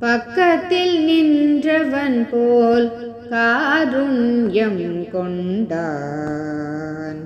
பக்கத்தில் நின்றவன் போல் காருண்யம் கொண்டான்.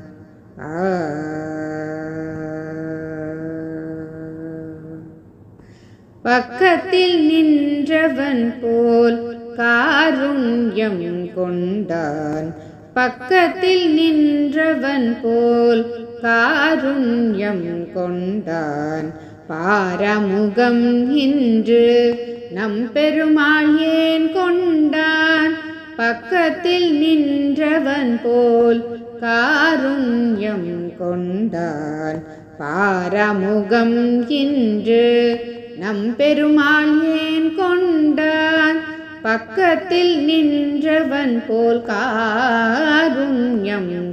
பக்கத்தில் நின்றவன் போல் காருண்யம் கொண்டான். பக்கத்தில் நின்றவன் போல் காருண்யம் கொண்டான். பாரமுகம் இன்று நம் பெருமாள் ஏன் கொண்டான்? பக்கத்தில் நின்றவன் போல் காருண்யம் கொண்டான். பாரமுகம் இன்று நம் பெருமாள் ஏன் கொண்டான்? பக்கத்தில் நின்றவன் போல் காருண்யம்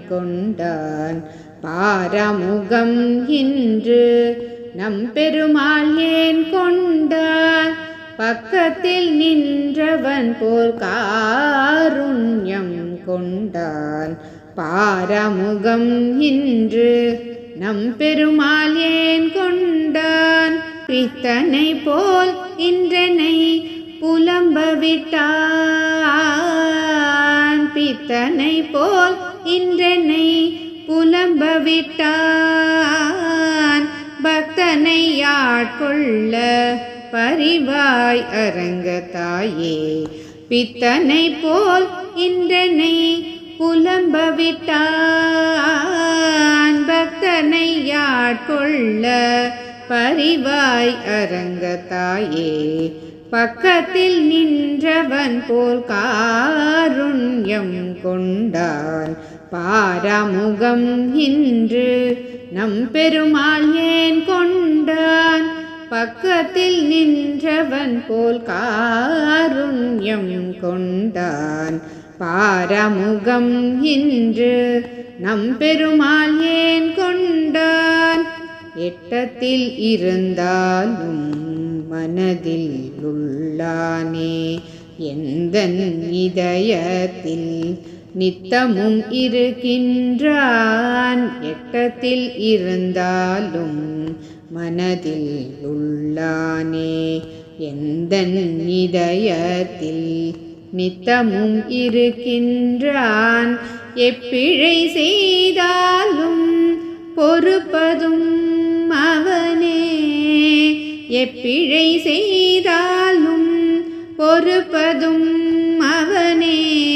கொண்டான். பாரமுகம் இன்று நம் பெருமாள் ஏன் கொண்டான்? பக்கத்தில் நின்றவன் போல் காருண்யம் கொண்டான். பாரமுகம் இன்று நம் பெருமாள் ஏன் கொண்டான்? பித்தனை போல் இன்றனை புலம்ப விட்டான். பித்தனை போல் இன்றனை புலம்ப விட்டான். பக்தனை ஆட்கொள்ள பரிவாய் அரங்க தாயே. பித்தனை போல் இன்றனை புலம்ப விட்டான் பக்தனை யாட்கொள்ள பரிவாய் அரங்க தாயே. பக்கத்தில் நின்றவன் போல் காருண்யம் கொண்டான். பாரமுகம் இன்று நம் பெருமாள் ஏன் கொண்டான்? பக்கத்தில் நின்றவன் போல் காருண்யம் கொண்டான். பாரமுகம் இன்று நம் பெருமாள் ஏன் கொண்டான்? எட்டத்தில் இருந்தாலும் மனதில் உள்ளானே. எந்த இதயத்தில் நித்தமும் இருக்கின்றான்? எட்டத்தில் இருந்தாலும் மனதில் உள்ளானே எந்த இதயத்தில் நித்தமும் இருக்கின்றான்? எப்பிழை செய்தாலும் பொறுப்பதும் அவனே. எப்பிழை செய்தாலும் பொறுப்பதும் அவனே.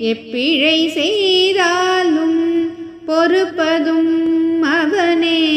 எப்பிழை செய்தாலும் பொறுப்பதும் அவனே.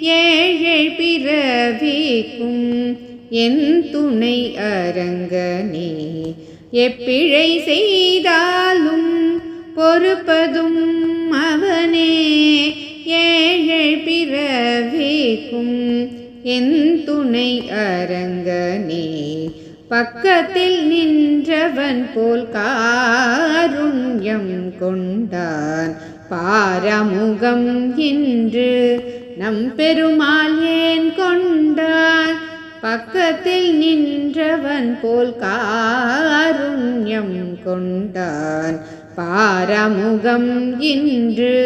ஏழை பிறவிக்கும் என் துணை அரங்கனே. எப்பிழை செய்தாலும் பொறுப்பதும் அவனே. ஏழை பிறவிக்கும் என் துணை அரங்கனே. பக்கத்தில் நின்றவன் போல் காருண்யம் கொண்டான். பாரமுகம் என்று நம் பெருமாள் ஏன் கொண்டார்? பக்கத்தில் நின்றவன் போல் காருண்யம் கொண்டான் பாரமுகம் இன்று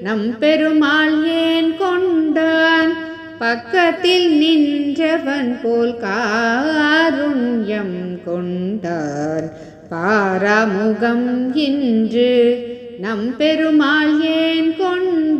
நம் பெருமாள் ஏன் கொண்டான் பக்கத்தில் நின்றவன் போல் காருண்யம் கொண்டான் பாரமுகம் இன்று நம் பெருமாள் ஏன் கொண்டான்